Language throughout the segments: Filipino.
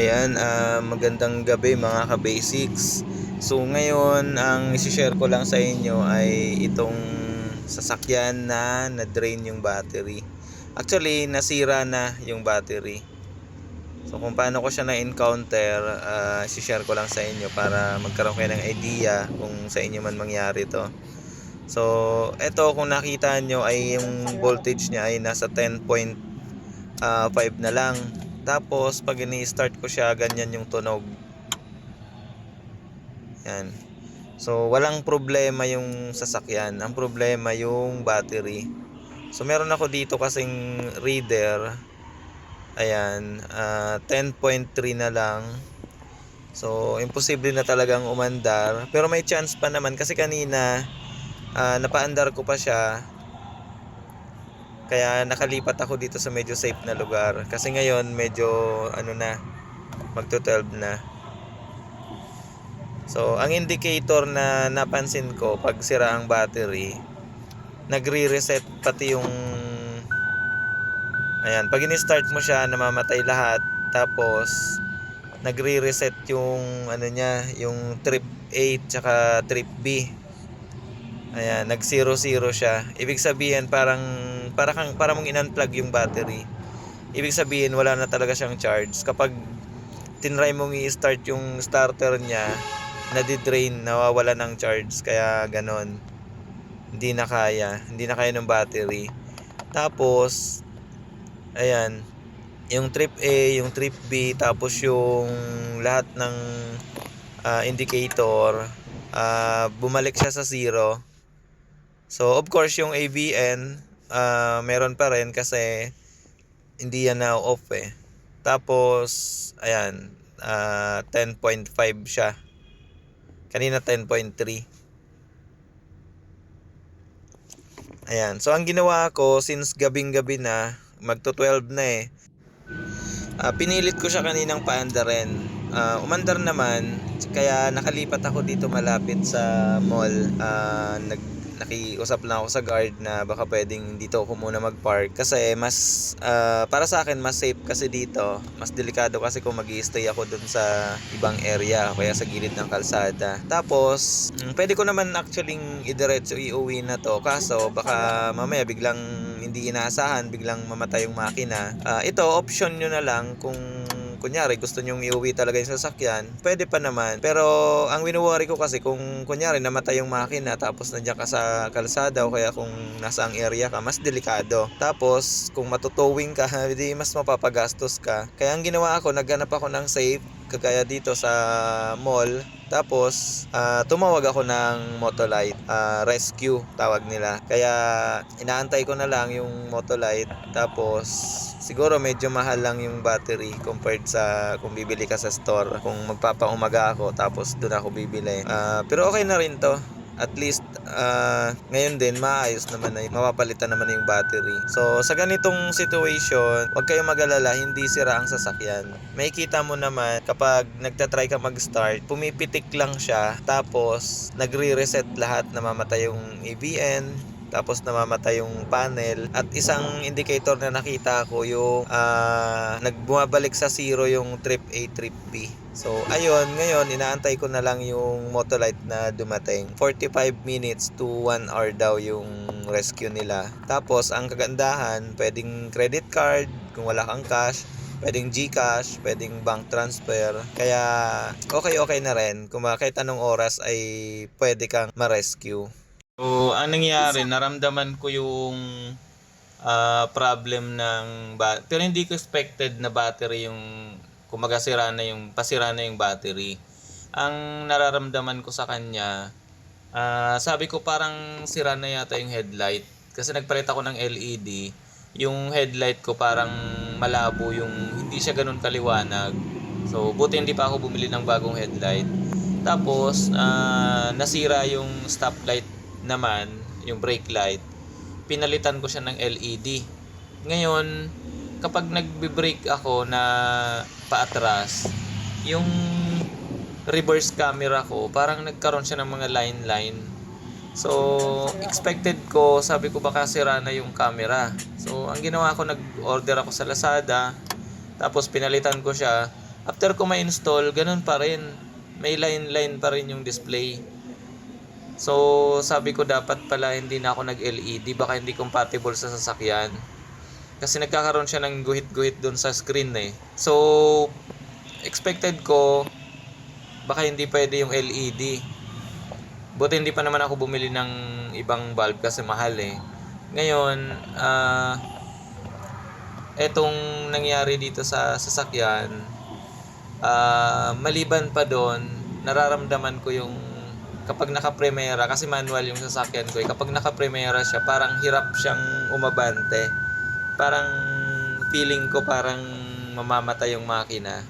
Ayan, ah, magandang gabi mga ka-basics. So ngayon, ang isi-share ko lang sa inyo ay itong sasakyan na na-drain yung battery. Actually, nasira na yung battery. So kung paano ko siya na-encounter, ah, isi-share ko lang sa inyo para magkaroon kayo ng idea kung sa inyo man mangyari to. So, eto kung nakita nyo ay yung voltage niya ay nasa 10.5 na lang. Tapos, pag ini-start ko siya, ganyan yung tunog. Yan. So, walang problema yung sasakyan. Ang problema yung battery. So, meron ako dito kasing reader. Ayan. ah, 10.3 na lang. So, imposible na talagang umandar. Pero may chance pa naman kasi kanina, ah, napaandar ko pa siya. Kaya nakalipat ako dito sa medyo safe na lugar. Kasi ngayon medyo ano na, magto 12 na. So, ang indicator na napansin ko pag sira ang battery, nagre-reset pati yung Ayan, pag ini-start mo siya, namamatay lahat. Tapos nagre-reset yung ano niya, yung trip A tsaka trip B. Ayan, nag 0 0 siya. Ibig sabihin parang para kang para mong in-unplug yung battery. Ibig sabihin wala na talaga siyang charge. Kapag tinry mong i-start yung starter niya, nadi-drain, nawawala ng charge kaya ganon. Hindi na kaya, hindi na kaya ng battery. Tapos ayan, yung trip A, yung trip B, tapos yung lahat ng ah, indicator, ah, bumalik siya sa zero. So, of course, yung AVN, ah, meron pa rin kasi hindi yan na off eh. Tapos, ayan, ah, 10.5 siya. Kanina 10.3. Ayan. So, ang ginawa ko, since gabing-gabi na, magto 12 na eh. Ah, pinilit ko siya kaninang paandarin. Ah, umandar naman, kaya nakalipat ako dito malapit sa mall. Ah, nag nakiusap lang ako sa guard na baka pwedeng dito ako muna mag-park. Kasi mas ah, para sa akin mas safe kasi dito. Mas delikado kasi kung mag stay ako dun sa ibang area kaya sa gilid ng kalsada. Tapos mm, pwede ko naman actually idiretso iuwi na to. Kaso baka mamaya biglang hindi inaasahan biglang mamatay yung makina. Ah, ito option nyo na lang kung kunyari gusto nyong iuwi talaga yung sasakyan, pwede pa naman. Pero ang winuworry ko kasi kung kunyari namatay yung makina tapos nandiyan ka sa kalsada o kaya kung nasa ang area ka, mas delikado. Tapos kung matutowing ka, hindi mas mapapagastos ka. Kaya ang ginawa ko, naghanap ako ng safe kagaya dito sa mall. Tapos, ah, tumawag ako ng Motolite ah, Rescue, tawag nila. Kaya, inaantay ko na lang yung Motolite. Tapos, siguro medyo mahal lang yung battery compared sa kung bibili ka sa store. Kung magpapaumaga ako, tapos doon ako bibili. Ah, pero okay na rin to at least ah, ngayon din maayos naman na mapapalitan naman na yung battery. So sa ganitong situation, huwag kayong mag-alala, hindi sira ang sasakyan. May kita mo naman kapag nagtatry ka mag-start, pumipitik lang siya tapos nagre-reset lahat, namamatay yung AVN, tapos namamatay yung panel at isang indicator na nakita ko yung ah, nagbumabalik sa zero yung trip A, trip B. So, ayun, ngayon, inaantay ko na lang yung Motolite na dumating. 45 minutes to 1 hour daw yung rescue nila. Tapos, ang kagandahan, pwedeng credit card, kung wala kang cash, pwedeng GCash, pwedeng bank transfer. Kaya, okay-okay na rin. Kung kahit anong oras ay pwede kang ma-rescue. So, ang nangyari, naramdaman ko yung ah, problem ng ba- pero hindi ko expected na battery yung kumaga sira na yung pasira na yung battery. Ang nararamdaman ko sa kanya, ah, sabi ko parang sira na yata yung headlight kasi nagpalit ako ng LED. Yung headlight ko parang malabo yung hindi siya ganun kaliwanag. So, buti hindi pa ako bumili ng bagong headlight. Tapos, ah, nasira yung stoplight naman, yung brake light. Pinalitan ko siya ng LED. Ngayon, kapag nagbe-brake ako na paatras, yung reverse camera ko, parang nagkaroon siya ng mga line-line. So, expected ko, sabi ko baka sira na yung camera. So, ang ginawa ko, nag-order ako sa Lazada, tapos pinalitan ko siya, After ko ma-install, ganun pa rin. May line-line pa rin yung display. So, sabi ko dapat pala hindi na ako nag-LED, baka hindi compatible sa sasakyan. Kasi nagkakaroon siya ng guhit-guhit doon sa screen eh. So, expected ko baka hindi pwede yung LED. Buti hindi pa naman ako bumili ng ibang bulb kasi mahal eh. Ngayon, ah etong nangyari dito sa sasakyan, ah maliban pa doon, nararamdaman ko yung kapag naka-primera, kasi manual yung sasakyan ko eh, kapag naka-primera siya, parang hirap siyang umabante. Parang feeling ko parang mamamatay yung makina.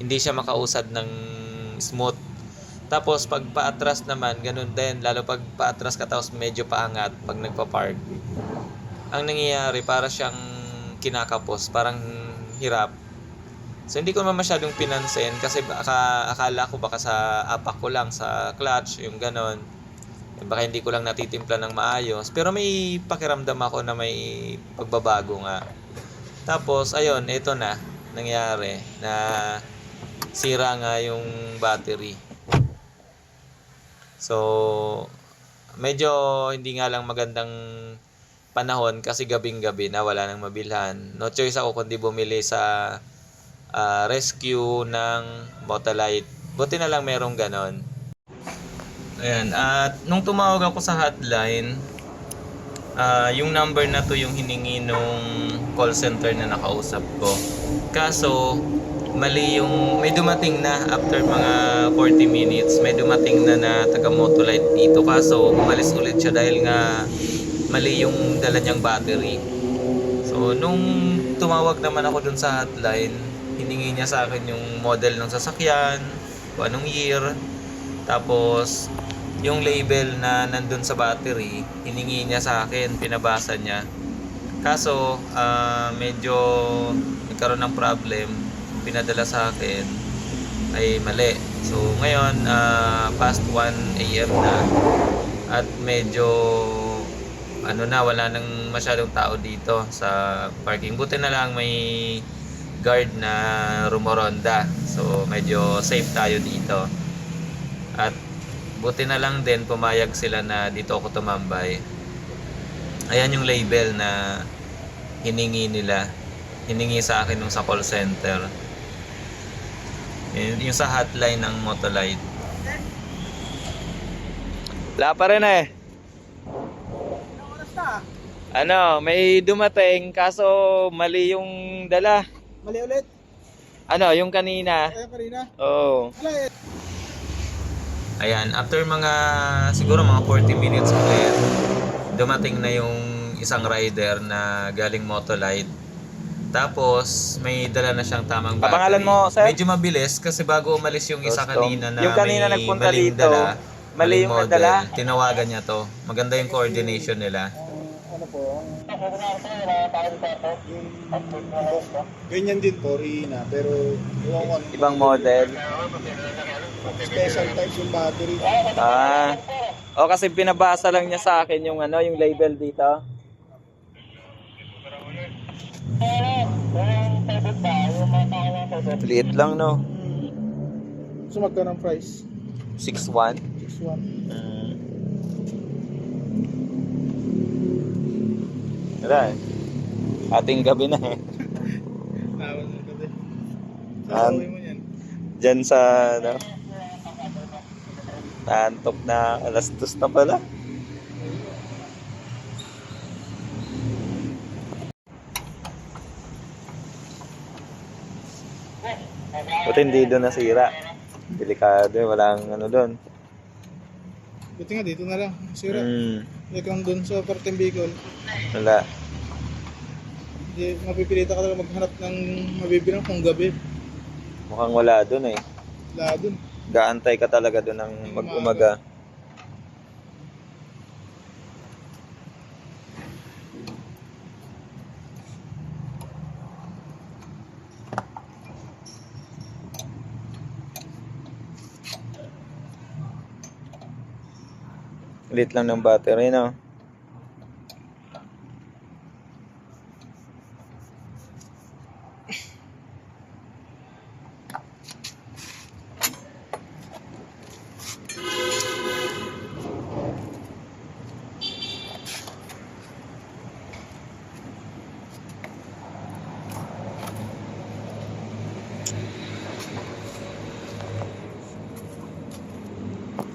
Hindi siya makausad ng smooth. Tapos pag paatras naman, ganun din. Lalo pag paatras ka tapos medyo paangat pag nagpa-park. Ang nangyayari, para siyang kinakapos. Parang hirap. So hindi ko naman masyadong pinansin kasi baka, akala ko baka sa apak ko lang sa clutch, yung ganon. Baka hindi ko lang natitimpla ng maayos. Pero may pakiramdam ako na may pagbabago nga. Tapos, ayun, ito na. Nangyari na sira nga yung battery. So, medyo hindi nga lang magandang panahon kasi gabing-gabi na wala nang mabilhan. No choice ako kundi bumili sa ah, rescue ng Motolite. Buti na lang merong ganon. Ayan, at nung tumawag ako sa hotline, ah, yung number na to yung hiningi nung call center na nakausap ko. Kaso, mali yung, may dumating na after mga 40 minutes, may dumating na na taga Motolite dito. Kaso, umalis ulit siya dahil nga mali yung dala niyang battery. So, nung tumawag naman ako dun sa hotline, hiningi niya sa akin yung model ng sasakyan, kung anong year, tapos yung label na nandun sa battery, hiningi niya sa akin, pinabasa niya. Kaso, ah, medyo nagkaroon ng problem, pinadala sa akin ay mali. So, ngayon, ah, past 1 a.m. na at medyo ano na, wala nang masyadong tao dito sa parking. Buti na lang may guard na rumoronda. So, medyo safe tayo dito. At buti na lang din pumayag sila na dito ako tumambay. Ayan yung label na hiningi nila. Hiningi sa akin nung sa call center. Yun, yung sa hotline ng Motolite. Wala pa rin eh. Ano, may dumating kaso mali yung dala. Mali ulit. Ano, yung kanina. Ayan kanina. Oh. Wala eh. Ayan, after mga siguro mga 40 minutes ulit, dumating na yung isang rider na galing Motolite. Tapos, may dala na siyang tamang battery. Papangalan mo, sir? Medyo mabilis kasi bago umalis yung isa kanina na Yung kanina may nagpunta maling dito, dala, mali yung model, nadala. Tinawagan niya to. Maganda yung coordination nila. Ano po? Ganyan din po, Rina. Pero, yung ano, Ibang model. special types yung battery. Ah. O kasi pinabasa lang niya sa akin yung ano, yung label dito. Liit lang no. So, magkano ang price? 6'1". 6-1. Wala eh. Ating gabi na eh. Tawas mo kasi. An- Sasawin mo yan. Diyan sa ano. Naantok na alas dos na pala. Buti hindi doon nasira. Delikado eh, walang ano doon. Buti nga dito na lang. Sira. Mm, Kang dun sa Pertem Bicol. wala. Hindi, mapipilita ka talaga maghanap ng mabibilang kung gabi. Mukhang wala doon eh. Wala dun. Gaantay ka talaga doon ng mag-umaga. Lit lang ng battery, no?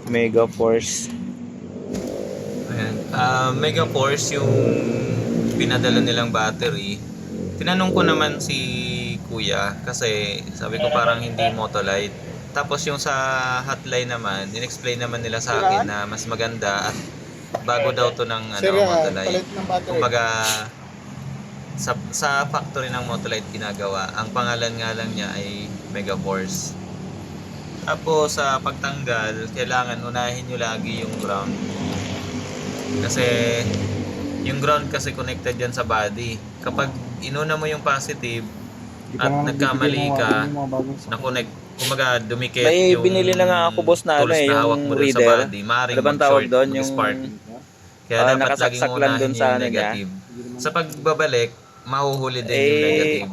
Mega Force Ah, Mega Force yung pinadala nilang battery. Tinanong ko naman si Kuya kasi sabi ko parang hindi Motolite. Tapos yung sa hotline naman, in-explain naman nila sa akin na mas maganda at bago daw to ng ano, Motolite. Kumbaga, sa, sa factory ng Motolite ginagawa, ang pangalan nga lang niya ay Mega Force. Tapos sa pagtanggal, kailangan unahin nyo lagi yung ground. Kasi yung ground kasi connected yan sa body. Kapag inuna mo yung positive at nagkamali ka, na-connect, kumaga dumikit May yung binili na nga ako, boss, na ano eh, hawak yung mo dun sa reader. body. Maaaring Ano bang tawag mag-short, doon? Yung mag-spark. Kaya ah, dapat laging nakasaksak lang unahin dun yung sa ano niya. negative. Sa pagbabalik, mahuhuli din yung Eh, negative.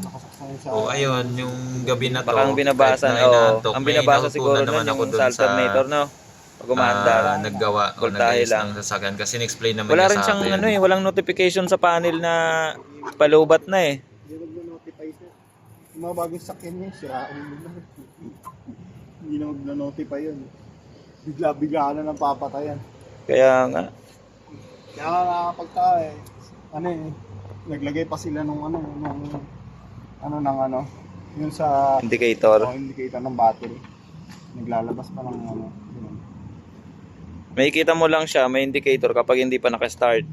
O ayun, yung gabi na to. Baka ang binabasa, na oh, inaantok, ang may binabasa natutunan siguro naman nun ako yung dun sa alternator, no? Pag umaandar. ah, naggawa o nag-ayos lang. ng sasakyan kasi in-explain naman Wala niya rin sa siyang akin. ano eh, walang notification sa panel na palubat na eh. Hindi mag-notify siya. Yung mga bagong sakyan niya, sirain mo na. Hindi na mag-notify yun. Bigla-bigla na ng papatayan. Kaya nga, Kaya nga nakakapagtaka eh. Ano eh, naglagay pa sila nung ano, nung ano ng ano, yun sa indicator. oh, indicator ng battery. Naglalabas pa ng ano. yun. May kita mo lang siya, may indicator kapag hindi pa naka-start.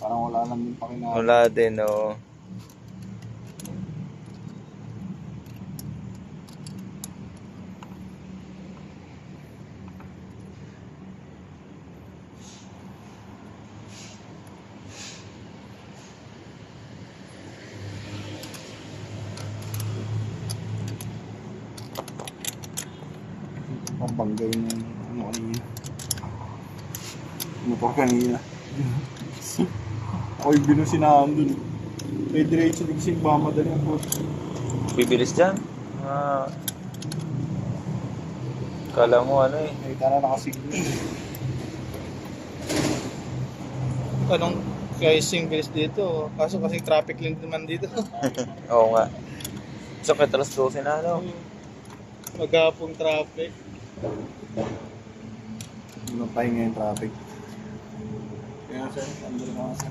Parang wala lang din pakinabang. Wala din, oh. Pambanggay na yung ano kanina. Motor kanina. Ako yung binusinahan dun. May diretso din kasi mamadali ang puto. Bibilis dyan. Ah. Kala mo ano eh. Nakita na nakasignal. Anong pricing bilis dito? Kaso kasi traffic lang naman dito. Oo nga. Sakit alas 12 na ano. Maghapong traffic. Ano pahinga yung traffic? Kaya sir, andun na sir.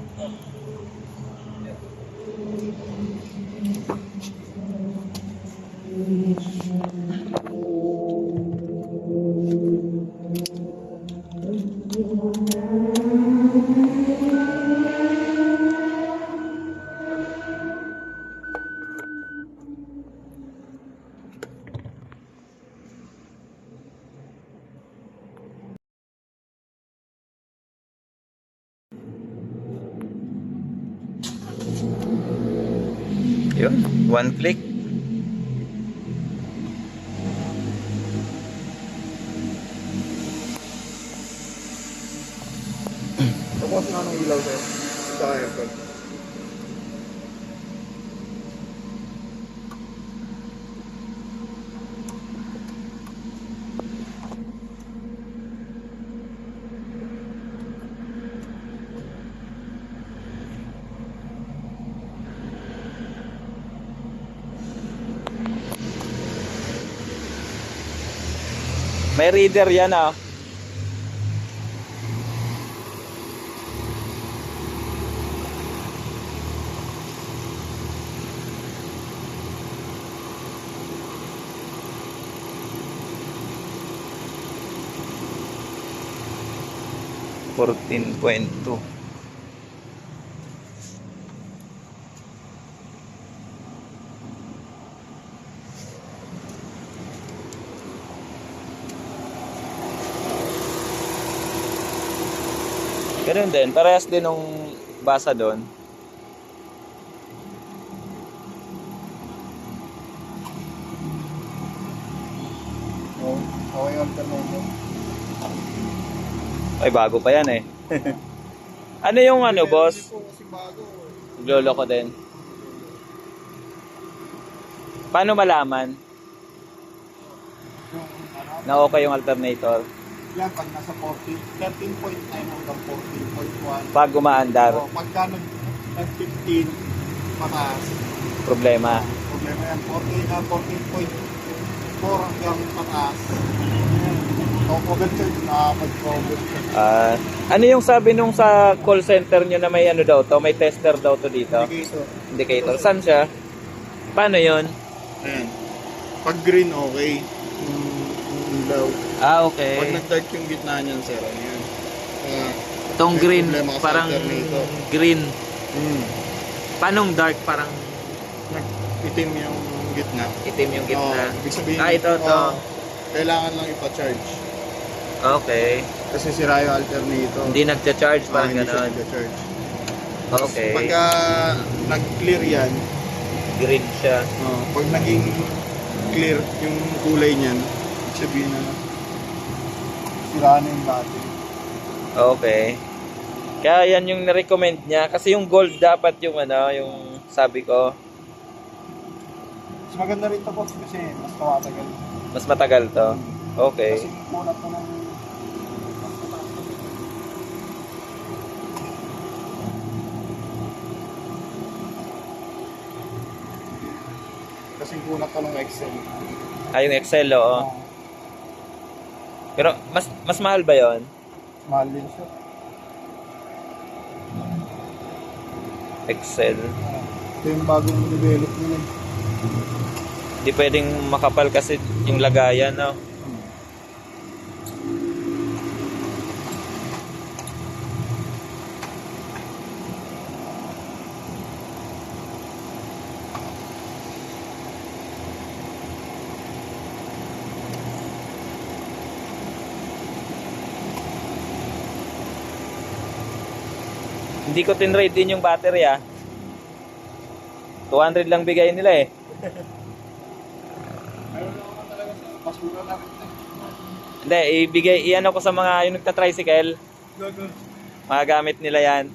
Yun, one click. Tapos na ng ilaw sir. Sa aircon. May reader yan ah. Fourteen point two. Ganun din, parehas din nung basa doon. Oh, okay alternative. Ay, bago pa yan eh. ano yung ano, boss? bago. Lolo ko din. Paano malaman ano, na okay yung alternator yan pag nasa 14, 13.9 hanggang 14.1. pag umaandar? O, pagka nag, nag 15, mataas. Problema. Problema yan. 14 na 14.4 hanggang pataas. overcharge. Ah, ano yung sabi nung sa call center nyo na may ano daw to, may tester daw to dito? Indicator. Indicator. Saan siya? Paano yon? Ayan. Pag green, okay. Ilaw. Ah, Pag okay. nag-dark yung gitna niyan, sir, ano yan? Ah, Itong green, parang green. mm, Paanong dark? Parang itim yung gitna. itim yung gitna. Oo, ibig sabihin, Ah, ito, ito. oo, kailangan lang ipa-charge. Okay. Kasi sira yung alternator. Hindi nagcha-charge, Ah, parang hindi siya gano'n. nag-charge. Okay. Pagka nag-clear yan, Green siya. oh, pag naging clear yung kulay niyan, ibig sabihin na sira na yung battery. Okay. Kaya yan yung na-recommend niya. Kasi yung gold dapat yung ano, yung sabi ko, Mas maganda rin ito boss kasi mas tumatagal. mas matagal to. Okay. Kasi muna pa ng kasi kunat pa ng Excel. Ah, yung Excel, oo. Oh, Pero mas mas mahal ba yon? mahal din siya. Excel. Ito yung bagong develop nila. Hindi pwedeng makapal kasi yung lagayan, no? Hindi ko tinrade din yung battery ah. 200 lang bigay nila eh. Hindi, ibigay, iyan ko sa mga yung nagta-tricycle. Magagamit nila yan.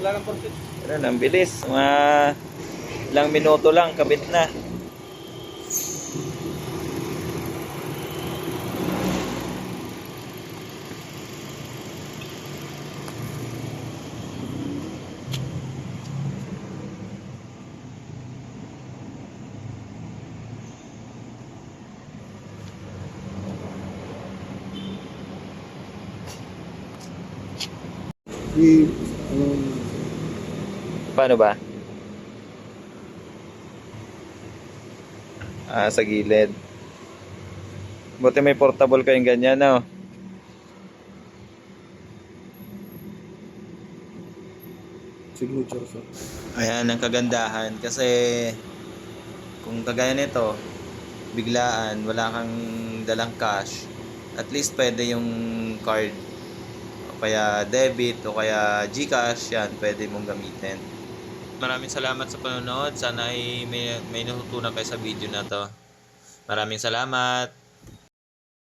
Wala nang. Ano, ang bilis. Mga ilang minuto lang, kabit na. Paano ba? Ah, sa gilid. Buti may portable kayong ganyan, no? signature sir. Ayan ang kagandahan kasi kung kagaya nito, biglaan, wala kang dalang cash, at least pwede yung card o kaya debit o kaya GCash, yan, pwede mong gamitin. Maraming salamat sa panonood. Sana ay may, may natutunan kayo sa video na to. Maraming salamat.